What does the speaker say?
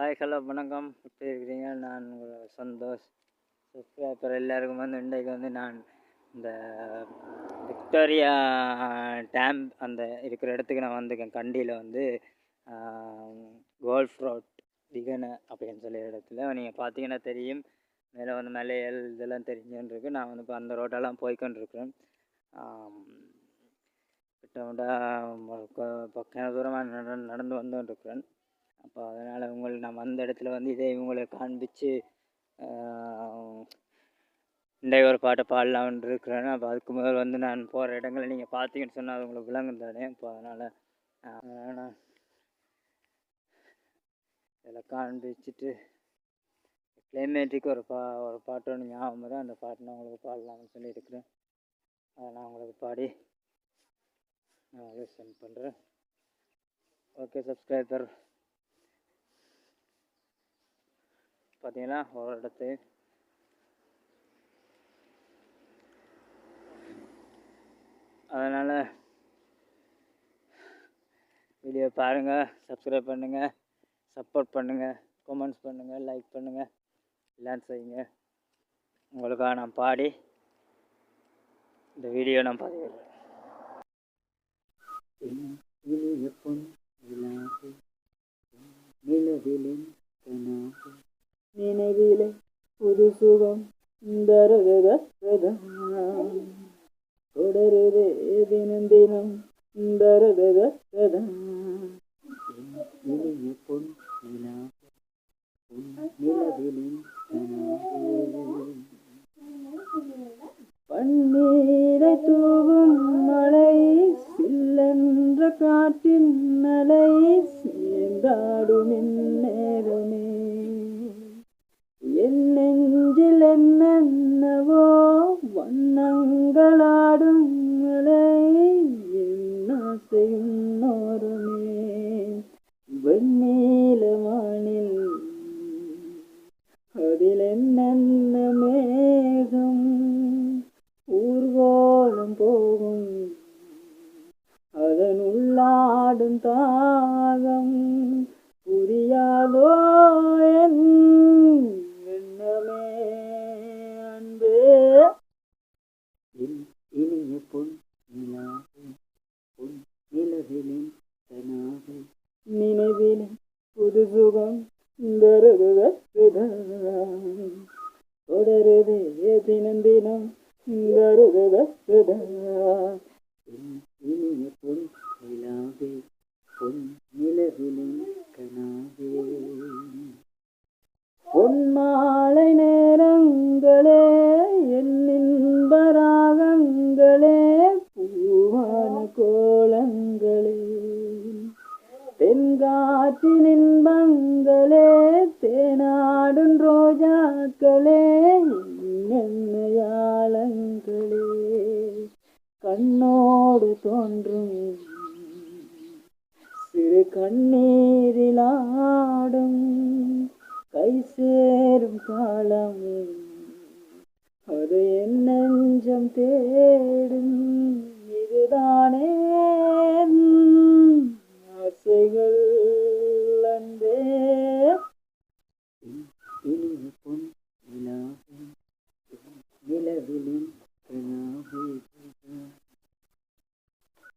Hi hello வணக்கம். எப்படி இருக்கிறீங்க? நான் உங்கள் சந்தோஷ். சப்ஸ்கிரைபர் எல்லாருக்கும் வந்து இன்றைக்கு வந்து நான் இந்த விக்டோரியா டேம் அந்த இருக்கிற இடத்துக்கு நான் வந்திருக்கேன். கண்டியில் வந்து கோல்ஃப் ரோட் திகன அப்படின்னு சொல்லி இடத்துல. நீங்கள் பார்த்தீங்கன்னா தெரியும். மேலே வந்து மலையல் இதெல்லாம் தெரிஞ்சுன்னு இருக்கு. நான் வந்து இப்போ அந்த ரோட்டெல்லாம் போய்கொண்டிருக்கிறேன் கிட்டத்தட்ட ஒரு பக்கம் தூரமாக நட நடந்து வந்துகிட்ருக்கிறேன் அப்போ அதனால் உங்களுக்கு நான் வந்த இடத்துல வந்து இதே இவங்களை காண்பிச்சு இன்றைய ஒரு பாட்டை பாடலாம்னு இருக்கிறேன். அப்போ அதுக்கு முதல் வந்து நான் போகிற இடங்களை நீங்கள் பார்த்தீங்கன்னு சொன்னால் அது உங்களுக்கு விளங்கும் தானே? அப்போ அதனால் நான் இதில் காண்பிச்சுட்டு கிளைமேட்டுக்கு ஒரு பா ஒரு பாட்டு ஒன்று ஞாபகம் வரும். அந்த பாட்டு நான் உங்களுக்கு பாடலாம்னு சொல்லியிருக்கிறேன் அதை நான் உங்களுக்கு பாடி நான் சென்ட் பண்ணுறேன் ஓகே சப்ஸ்கிரைபர் பார்த்தீங்கன்னா ஒரு இடத்து. அதனால் வீடியோ பாருங்கள் சப்ஸ்கிரைப் பண்ணுங்கள் சப்போர்ட் பண்ணுங்கள் கமெண்ட்ஸ் பண்ணுங்கள் லைக் பண்ணுங்கள் எல்லாம் செய்யுங்க. உங்களுக்காக நான் பாடி இந்த வீடியோ நான் பதிவிடுறேன். நிலவிலின் கனாவே நினைவிலே புது சுகம் தரதம் தொடருதே தினம் தினம் தரதம் இனிய பொன் நிலாவே உன் நிலவிலின் பன்னீரை தூவும் மழை சில்லென்ற காற்றின் மலை சேர்ந்தாடும் உள்ளாடும் தாகம். புரியாதோ என் எண்ணமே அன்பே. இனிய பொன் நிலாவே பொன் நிலவிலின் கனாவே நினைவிலே புது சுகம் தருதம் தினம் தினம் தருதம் இனிய பொன் நிலாவே தென்காற்றின் இன்பங்களே தேனாடும் ரோஜாக்களே என்னையாளங்களே கண்ணோடு தோன்றும் சிறு கண்ணீரிலாடும் கை சேரும் காலம். அது என் நெஞ்சம் தேடும்.